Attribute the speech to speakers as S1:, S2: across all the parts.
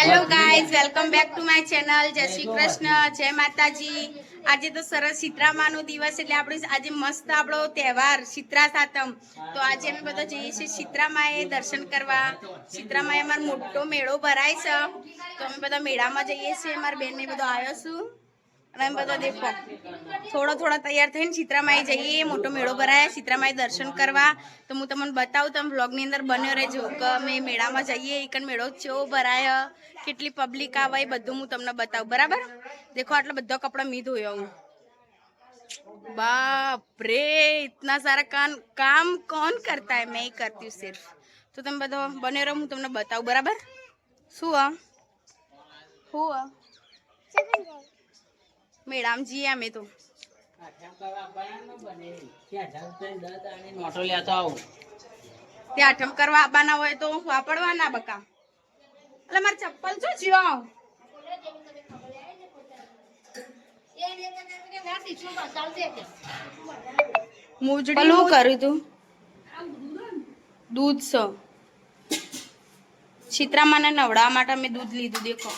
S1: Hello guys welcome back to my channel જય શ્રી કૃષ્ણ જય માતાજી આજે તો સરસ શીતળામાનો દિવસ એટલે આપણે આજે મસ્ત આપણો તહેવાર શીતળા સાતમ તો આજે અમે બધા જઈએ છીએ શીતળામાએ દર્શન કરવા. શીતળામાએ અમારો મોટો મેળો ભરાય છે. તો અમે બધા મેળામાં જઈએ છીએ. મારા બેનને બધો આવ્યો છું. देखो थोड़ा थोड़ा तैयार थी चित्रा मई जाइए मोटो मेड़ो भराय चित्रा मई दर्शन करवा तो हूँ तमाम बताऊँ तुम ब्लॉग अंदर बनो रहो कि मेड़ा में जाइए एक मेड़ो चेव भराय के पब्लिक आवा बधु हूँ तमने बताऊ बराबर देखो आटे बढ़ो कपड़ा मी धोय बाप रे इतना सारा कान काम कौन करता है मैं करती हूँ सिर्फ़ तो तुम बताओ बने रहो हूँ तुमने बताऊ बराबर शू हुआ, हुआ? મેડમ જી અમે તો.
S2: નોટો લેતો આવું
S1: તે આઠમ કરવા આવવાના હોય તો વાપરવાના બકા. એટલે મારે ચપ્પલ શું જ્યો મોજડી કર્યું તું? દૂધ સ. ચિત્રામાને નવડાવવા માટે મેં દૂધ લીધું દેખો.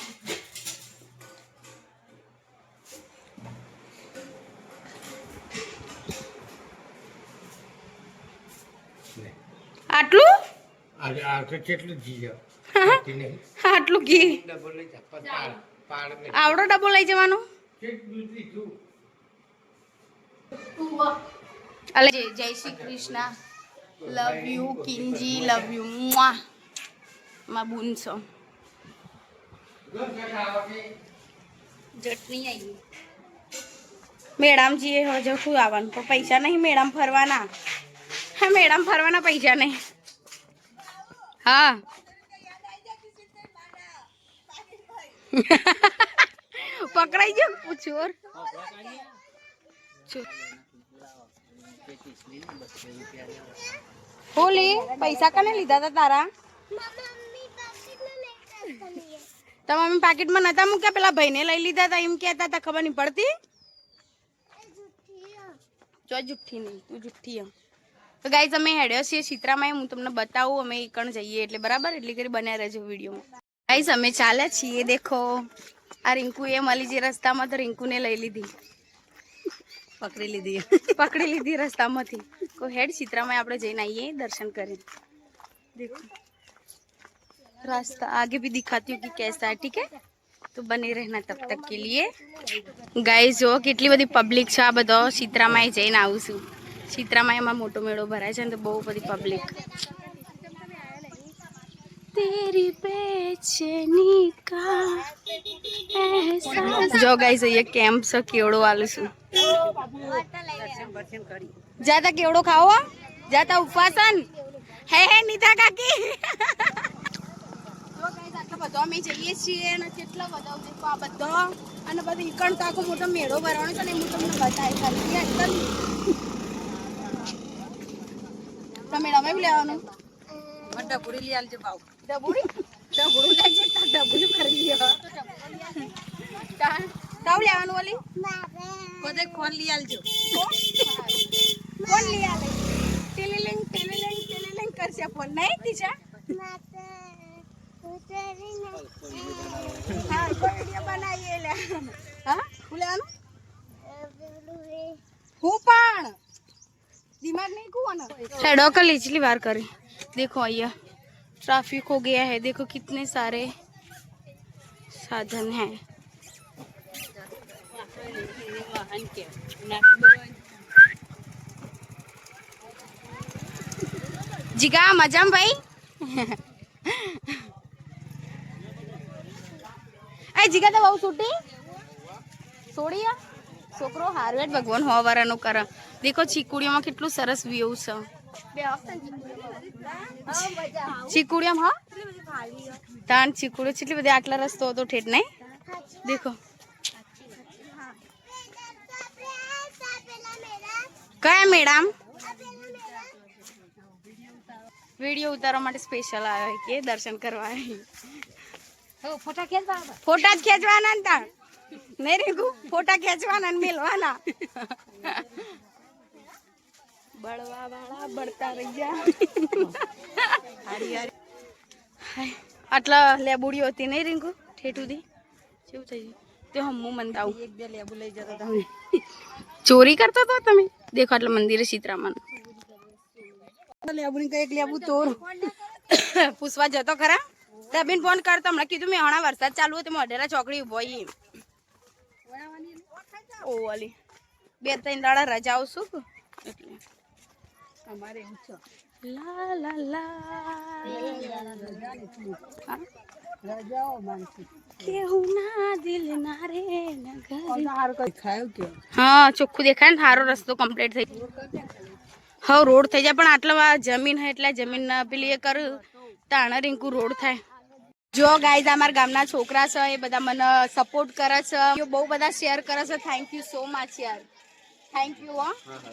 S3: આજે આ તો કેટલું જીજો
S1: આટલું ઘી? આવડો ડબ્બો લઈ જવાનો? અલે જય શ્રી કૃષ્ણ. લવ યુ કિંજી લવ યુ મુઆ માં બુન છો. ચટણી આવી. મેડમજી એ હજુ શું આવવાનું? પણ પૈસા નહીં મેડમ ફરવાના. હા મેડમ ફરવાના પૈસા નહીં. હા. પકડાઈ ગયો પૂછોર ચોર હોલી પૈસા કને લીધા હતા તારા? તમારા મમ્મી પાકીટમાં નતા મૂક્યા? પેલા ભાઈને લઈ લીધા હતા એમ કહેતા હતા ખબર નહીં પડતી? જો જુઠ્ઠી નહીં તું જુઠ્ઠી હે. તો ગાઈઝ અમે હેડ્યો છીએ ચિત્રામાં હું તમને બતાવું અમે કણ જઈએ એટલે બરાબર એટલે કરી બન્યા રહેજો વિડીયોમાં ગાઈઝ અમે ચાલે છીએ દેખો આ રિંકુ એ મળી જે રસ્તામાં તો રિંકુને લઈ લીધી
S2: પકડી લીધી
S1: પકડી લીધી રસ્તામાંથી કોઈ હેડ ચિત્રામાં આપણે જઈને આવીએ દર્શન કરીને देखो रास्ता आगे भी दिखाती हूँ कि कैसा है ठीक है तो बने रहना तब तक के लिए ગાઈઝ જો કેટલી બધી પબ્લિક છે આ બધો ચિત્રામાં જઈને આવું છું ચિત્રામાં એમાં મોટો મેળો ભરાય છે ને તો બહુ બધી પબ્લિક તેરી બેચેની કા જો ગાઈઝ અહીંયા કેમ્પ છે? કેવડો આલું છું. જાતા કેવડો ખાવો જાતા ઉપવાસન હે હે નીતા કાકી. જો આટલો બધો અમે જઈએ છીએ અને કેટલો બધો દેખો આ બધો અને બધું ઈકણ તો આખો મોટો મેળો ભરવાનો છે ને હું તમને બતાવી ખાલી એકદમ તમે રમે લેવાનું?
S2: ડબુડી લઈ આલજો ભાવ.
S1: ડબુડી ડબુડું લેજે તા ડબુડું કરી લ્યો. તાવ લેવાનું ઓલી?
S2: કોદે કોણ લઈ આલજો.
S1: કોણ લઈ આલે. ટીલીલિંગ ટીલીલિંગ ટીલીલિંગ કરશે ફોન. નહીં તીજા હા કોઈ વીડિયો બનાવીએ લે. હા હું લેવાનું? હું પણ. दिमाग नहीं कुआना सड़ों का निचली बार करें। देखो आइया ट्रैफ़िक हो गया है। देखो कितने सारे साधन हैं। जिगा, मजम भाई? ए, जिगा तो बहुत छोटी। छोड़िया છોકરો હારવેટ ભગવાન હોવારાનું કર. દેખો ચીકુડીઓમાં કેટલું સરસ વ્યૂ છે. ચીકુડીઓમાં હા? તાન ચીકુડીઓ કેટલી બધી આટલા રસ્તો હતો ઠેઠ નહીં? દેખો. કયા મેડમ? વીડિયો ઉતારવા માટે સ્પેશિયલ આવ્યો કે દર્શન કરવા આવ્યો
S2: ફોટા ખેંચવા
S1: ફોટા જ ખેંચવાના ને તાર નહીં રીગુ ફોટા ખેંચવાના ને મેલવાના. બળવા વાળા બળતા રહી ગયા. આટલા લેબુડીઓ હતી નહીં રીંગુ ઠેઠું દી કેવું થઈ ગયું? તે હમું આવું.
S2: એક બે લેબુ લઈ જતા તમે
S1: ચોરી કરતા તો તમે? દેખો એટલે મંદિરે સીતરામાન.
S2: લેબુ ની એક લેબુ તોર
S1: પૂછવા જતો ખરા? રબીન ફોન કરતો હમણાં કીધું મેં હણા વરસાદ ચાલુ હતો તો મોઢેરા ચોકડી ઊભો ઈ ઓ અલી. બે ત્રણ દાડા રજા આવશું એટલે.
S2: અમારે એવું છે.
S1: લા લા લા
S2: રજાઓ માનસી.
S1: કેવું ના દિલ ના રે હા ચોખ્ખું દેખાય ને સારો રસ્તો કમ્પ્લીટ થઈ હા રોડ થઈ જાય પણ આટલા જમીન હે એટલે જમીન ના પેલી એ કર તાણા રીંકુ રોડ થાય. જો ગાઈઝ અમારા ગામના છોકરા છે એ બધા મને સપોર્ટ કરે છે. બહુ બધા શેર કરે છે. થેન્ક યુ સો મચ યાર. થેન્ક યુ હો.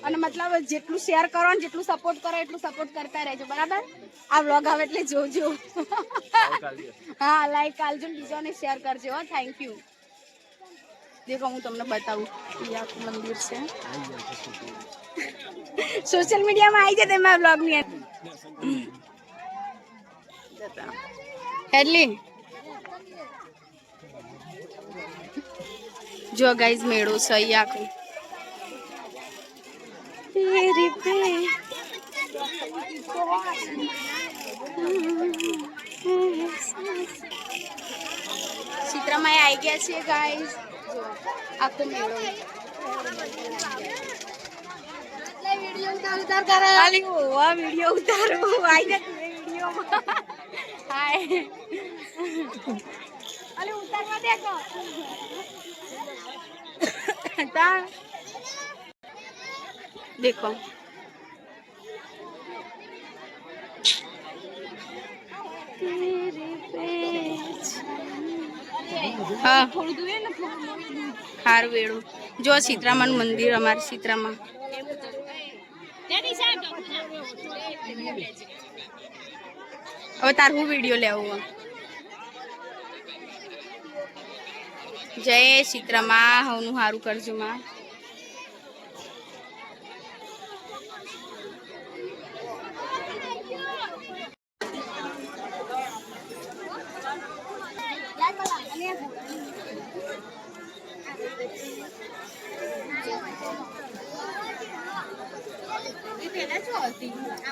S1: અને મતલબ જેટલું શેર કરો ને જેટલું સપોર્ટ કરો એટલું સપોર્ટ કરતા રહેજો બરાબર? આ વ્લોગ આવે એટલે જોજો. હા લાઈક કાલજો બીજોને શેર કરજો હો. થેન્ક યુ દેખો હું તમને બતાવું. એ મંદિર છે. સોશિયલ મીડિયામાં આવી જાય તેમાં બ્લોગની હેડલી જો ગાઈઝ મેળો છે અહીંયા આખું. તેરી પે ચિત્રમાં આવી ગયા છે ગાઈઝ. જો આખો મેળો. ખાલી ઓવા વીડિયો ઉતારો આવી જા તું વિડિયો હાય. અલે ઉતારવા દે કો તા દેખો. હા. હારું વેળું જો સીતરામાનું મંદિર અમારે સીતરામાં હવે તાર હું વીડિયો લેવું જય ચિત્રમાં હવનું સારું કરજો માં.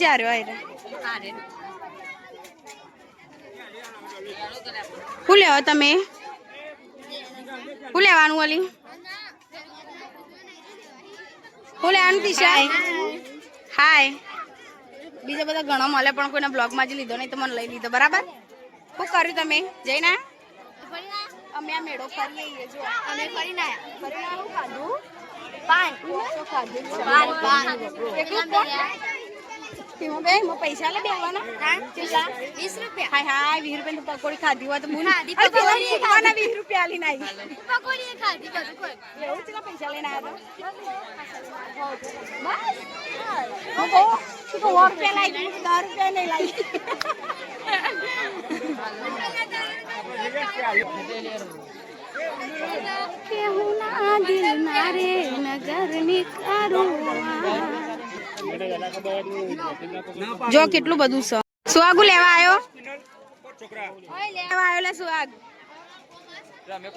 S1: ચાર વાયરા શું લેવા તમે? શું લેવાનું ઓલી? શું લેવાનું તીશા હાય બીજા બધા ઘણો મળે પણ કોઈને બ્લોગમાં જ લીધો નહીં તો મને લઈ લીધો બરાબર? શું કર્યું તમે? જઈને? અમે આ મેળો ફરી જો અમે ફરી ના ફરી ના ખાધું? પાન. ખાધું પાન. પાન એકલું જ પાન? તેમાં બે એમાં પૈસા લે બેવાના કેટલા વીસ રૂપિયા હાય હાય વીસ રૂપિયા પકોડી ખાધી હોય તો બોલ અરે પેલા ફૂટવાના વીસ રૂપિયા આલીને આવી
S4: પકોડી ખાધી બધું કોઈ
S1: એવું કેટલા પૈસા લઈને આવ્યા હતા બસ હું કહું તું તો સો રૂપિયા લાવી તું દસ રૂપિયા નહીં લાવી કેવું ના દિલ ના રે નગરની જો કેટલું બધું છે સુહાગુ લેવા આવ્યો લેવા આવ્યો સુહાગ. છોકરાઓ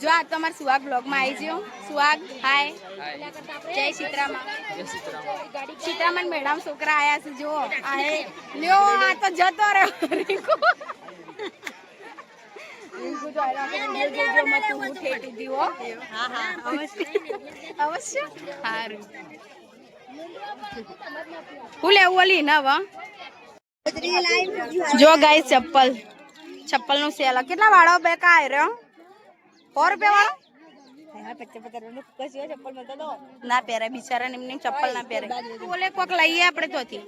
S1: જો આ તમારે સુહાગ બ્લોગમાં આવી ગયો. સુહાગ, હાય. જય સીતરામાં. મેડમ છોકરા આયા છે જો આ લ્યો, આ તો જતો રહ્યો રીંકુ રીંકુ તો આયલા આપણે વીડિયો જોજો મત તું ઠેઠી દીવો હા હા જો ગાઈસ ચપ્પલ. ચપ્પલનું સેલ કેટલા વાળો બે કાય રહ્યો? સો રૂપિયા વાળો? ના પહેરાય એમને ચપ્પલ ના પહેરાય બોલે કોક લઈએ આપણે તોથી.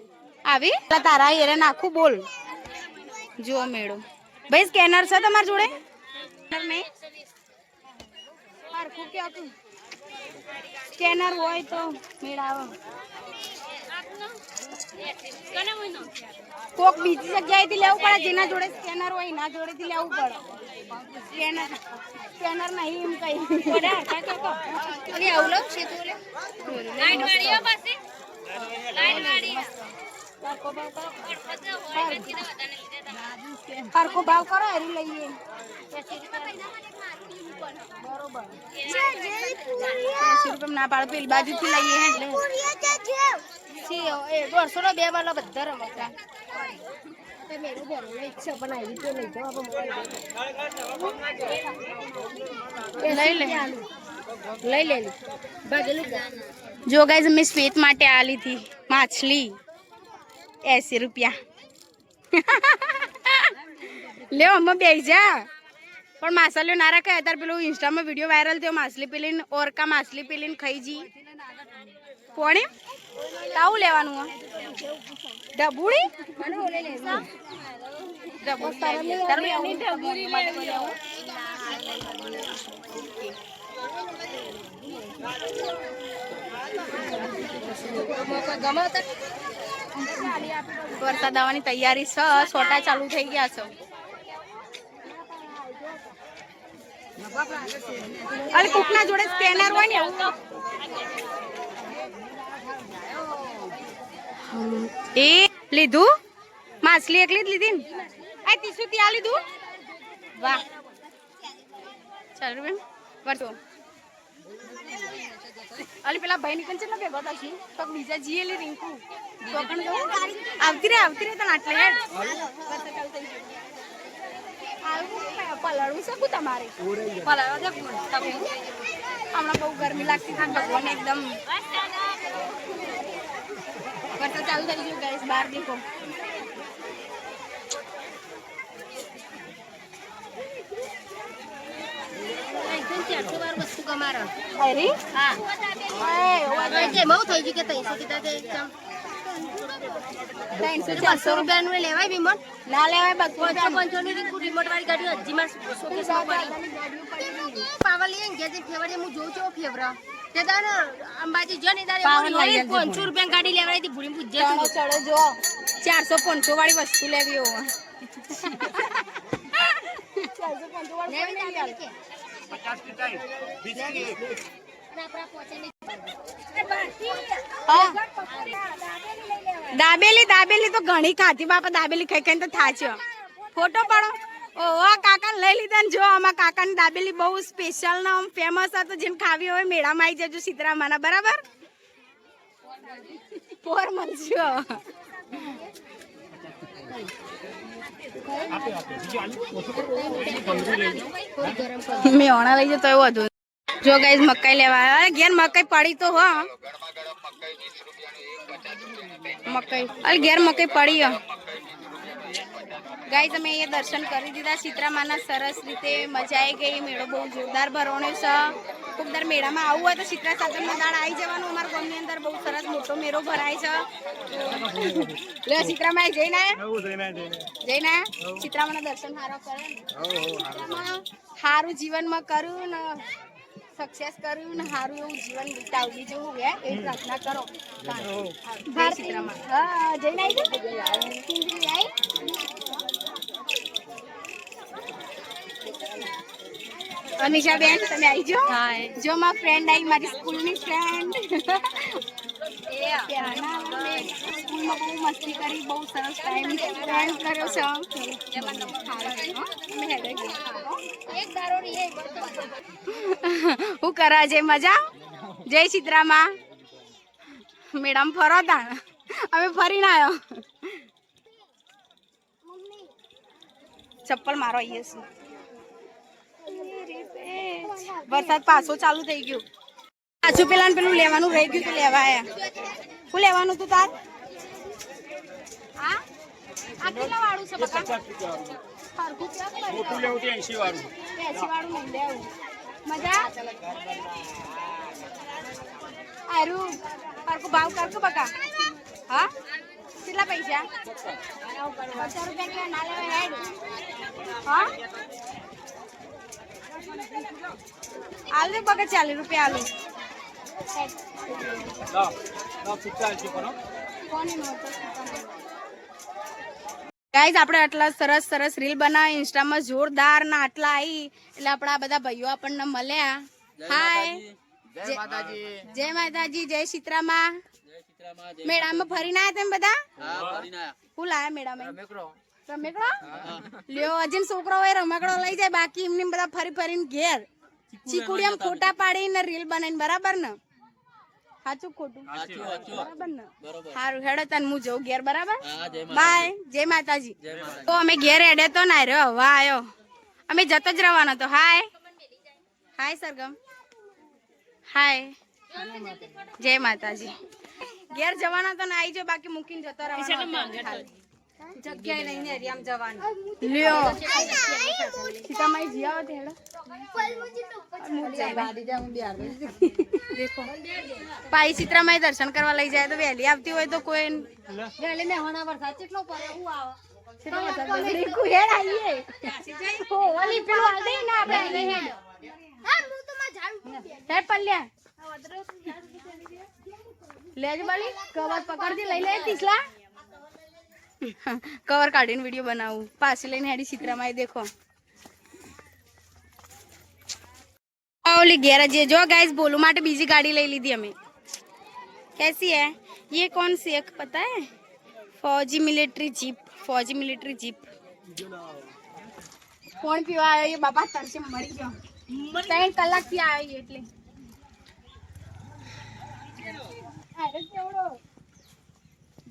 S1: આવી? તારા હેરે નાખું, બોલ. જુઓ મેળો. ભાઈ સ્કેનર છે તમારી જોડે? નહીં. સ્કેનર હોય તો મેળાવો. કોક બીજી જગ્યાએથી લેવું પડે જેના જોડે સ્કેનર હોય એના જોડેથી લેવું પડે. સ્કેનર સ્કેનર નહીં એમ કઈ. અલી આવું લઉં છે તું હરખો ભાવ કરો એરી લઈએ. બરોબર રૂપિયા ના પાડે પેલી લઈએ એટલે એ દોઢસો નો બે વાળો બધા રમકડા લઈ લે. લઈ લે. જો. ગાઈઝ મેં શ્વેત માટે આલી લીધી માછલી. એસી રૂપિયા. લ્યો અમે બેસ્યા પણ માસલીઓ ના રાખે. અત્યારે પેલું ઇન્સ્ટામાં વીડિયો વાયરલ થયો. માછલી પીલીન, ઓરકા માછલી પીલીન ખાઈ જી. કોણે? તાવું લેવાનું ડબુડી? વરસાદ આવવાની તૈયારી છે. છોટા ચાલુ થઈ ગયા છે. અરે કોકના જોડે સ્કેનર હોય ને એવું. એ લીધું? માછલી એકલી જ લીધી ને? આ તીસું ત્યાં લીધું? વાહ. ચાલો બેન વરસો. અલી, પેલા ભાઈ નીકળ છે ને ભેગો છે તો બીજા જીએ લે રિંકુ. તો પણ આવતી રે આવતી રે, તને આટલે હેડ થઈ પલળવું શકું તમારે પલળવા દે હમણાં બહુ ગરમી લાગતી થાય ભગવાન એકદમ વરસાદ ચાલુ થઈ ગયું ગાઈસ બહાર દેખો અરે હા ત્રણસો ચારસો રૂપિયાનું લેવાય રિમોટ? ના લેવાય બધું
S4: અંબાજી જો ને તારે
S1: પાવન લઈ લેજે
S4: પાંચસો રૂપિયા ગાડી લેવડાવી હતી ભૂલી પૂછજે
S1: ચડો ચડો જો ચારસો પાંચસો વાળી વસ્તુ લેવી હોય. ચારસો પાંચસો વાળી. હા. દાબેલી દાબેલી તો ઘણી ખાધી, બાપા, દાબેલી ખાઈ ખાઈને તો થાચ્યો ફોટો પાડો. ઓહો કાકા લઈ લીધા ને જો, આમાં કાકાની દાબેલી બહુ સ્પેશિયલ ને આમ ફેમસ હતો, જેને ખાવી હોય મેળામાં આવી જજો સીતરામાના, બરાબર? પોર મળજો મેં ઓણા લઈ જતો, એવું હતું. જો ગાઈઝ મકાઈ લેવા અરે ઘેર મકાઈ પડી તો હો. મકાઈ. અરે ઘેર મકાઈ પડી ગાઈઝ અમે અહીંયા દર્શન કરી દીધા. સીતરામાના સરસ રીતે મજા આવી ગઈ. મેળો બહુ જોરદાર ભરવાનો છે. ખૂબ દર મેળામાં આવવું હોય તો સીતરા સાતમના દાળ આવી જવાનું. અમારા ગામની અંદર બહુ સરસ મોટો મેળો ભરાય છે. લે ચિત્રામાં જઈને જઈને સીતરામાના દર્શન સારો કરે સારું જીવનમાં કરું ને. સક્સેસ કર્યું ને સારું એવું જીવન વિતાવ્યું. બીજું હું એવી પ્રાર્થના કરો. હા જઈને આવી અનિશા બેન તમે આવી જો જો મારા ફ્રેન્ડ આવી મારી સ્કૂલની ફ્રેન્ડ સ્કૂલમાં સ્પેન્ડ કર્યો છે મજા? જય ચિત્રામાં. મેડમ ફરો તા અમે ફરીને આવ્યો ચપ્પલ મારો આવીએ છે વરસાદ પાછો ચાલુ થઈ ગયો. પાછું પેલા પેલું લેવાનું રહી ગયું તું લેવા આયા શું લેવાનું તું તાર? લેવું ભાવ કરકો બકા? હા? કેટલા પૈસા? પચાસ રૂપિયા કિલો ના લેવાય હેડ. હા? આલુ બકા ચાલીસ રૂપિયા આલુ. ગાઈઝ આપણે આટલા સરસ સરસ રીલ બનાવી ઇન્સ્ટામાં જોરદાર ના આટલા આવી એટલે આપણા બધા ભાઈઓ આપણને મળ્યા. હાય
S5: જય માતાજી.
S1: જય સીતરામા જય સીતરામાં મેળામાં ફરીને આવ્યા તમે બધા?
S5: હા આવ્યા આયા.
S1: હું લાયા મેળામાં?
S5: રમેકડો.
S1: લ્યો હજી છોકરો હોય રમકડો લઈ જાય બાકી એમને બધા ફરી ફરીને ઘેર. ચીકુડી ફોટા પાડીને રીલ બનાવીને બરાબર ને? સાચું ખોટું. બરાબર ને? સારું હેડો તને હું જઉં ઘેર બરાબર?
S5: હા જય માતાજી.
S1: બાય જય માતાજી.
S5: જય માતાજી.
S1: તો અમે ઘેર હેડે તો ના રહ્યો હવા આવ્યો અમે જતો જ રહેવાનો તો. હાય. હાય સરગમ. હાય. જય માતાજી. ઘેર જવાના તો ના આવી જાઓ બાકી મૂકીને જતો રહેવાનો જગ્યાએ લઈને હરિયામ જવાનું. લ્યો. સીતામાઈ જી આવો તે હેડો દેખો. પાઈ સીતરામાઈ દર્શન કરવા લઈ જાય તો વહેલી આવતી હોય તો કોઈ વહેલી ને હોના વરસાદ કેટલો પડે હું આવે. રીકુ હેડ ઓલી પેલું આ દે ને આપણે હેડ. હેડ પલ્યા લેજ બાલી કવર પકડતી લઈ લે તીસલા. કવર કાઢીને વિડીયો બનાવું પાછી લઈને હેડી સીતરામાઈ દેખો આ ઓલી ગેરેજ है जो गाइस बोलू માટે બીજી ગાડી લઈ લીધી અમે कैसी है ये कौन सी है पता है फौजी मिलिट्री जीप फौजी मिलिट्री जीप કોણ પીવા આવ્યો એ બાપા તરસે મરી ગયો ત્રણ કલાક થી આવ્યો એ એટલે અરે કેવડો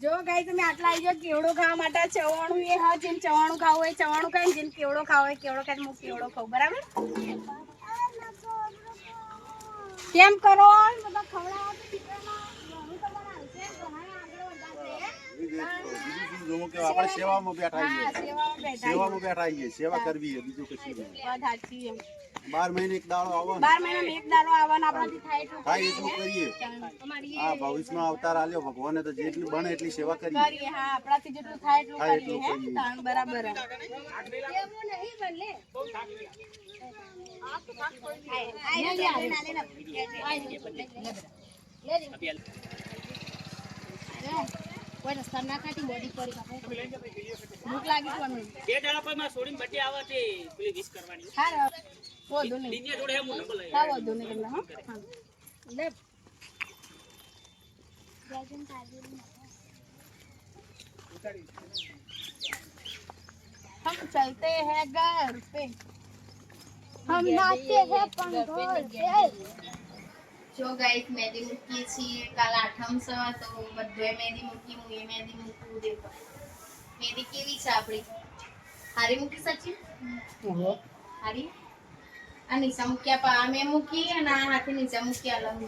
S1: જો ગાઈ તમે આટલા આવી જાઓ કેવડો ખાવા માટે ચવાણું એ હા જેમ ચવાણું ખાવું હોય ચવાણું ખાય જેમ કેવડો ખાવો હોય કેવડો ખાય હું કેવડો ખાવ બરાબર? કેમ કરો?
S6: સેવામાં બેઠા સેવા કરવી બીજું કશું નહીં. બાર મહિને એક દાડો આવો
S1: બાર મહિનામાં એક દાડો આવવાનો આપણાથી થાય એટલું
S6: થાય એટલું કરીએ આ ભવિષ્યમાં અવતાર આલ્યો ભગવાને તો જેટલી બને એટલી સેવા કરીએ
S1: કરીએ હા આપણાથી જેટલું થાય એટલું કરીએ હે તાણ બરાબર ભૂખ લાગી કોને
S7: બે દાડા પછી મારે છોડીને birthday આવે તે પેલી wish કરવાની.
S1: હા વધુ નહીં
S7: દિનને જોડે હે, હું number લઈ
S1: હા વધુ નહીં એટલે હા હા. લે हम चलते हैं घर पे हम नाचते हैं पंगोर पे જો ગાઈસ મહેંદી મૂકીએ છીએ. કાલ આઠમ સવા તો બધોય મહેંદી મૂકી હું એ મહેંદી મૂકું દેખો મહેંદી કેવી છે આપણી? હારી મૂકી સચિન હારી? આ નીચા મૂક્યા પા મેં મૂકી અને આ હાથે નીચા મૂક્યા અલગ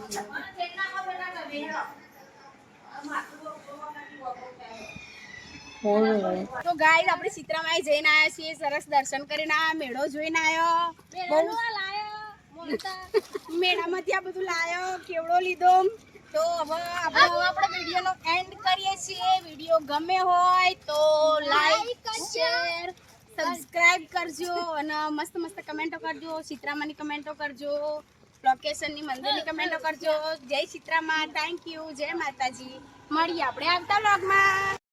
S1: તો ગાઈસ આપણે સીતરામાઈ જઈને આવ્યા છીએ સરસ દર્શન કરીને આ મેળો જોઈને આવ્યો. મેળામાંથી આ બધું લાયો કેવડો લીધો? તો હવે આપણે આપણો વિડીયોનો એન્ડ કરીએ છીએ. વીડિયો ગમે હોય તો લાઈક શેર સબસ્ક્રાઇબ કરજો અને મસ્ત મસ્ત કમેન્ટો કરજો સીતરામાની કમેન્ટો કરજો લોકેશનની મંદિરની કમેન્ટો કરજો. જય સીતરામા થેન્ક યુ જય માતાજી. મળીએ આપણે આવતા વ્લોગમાં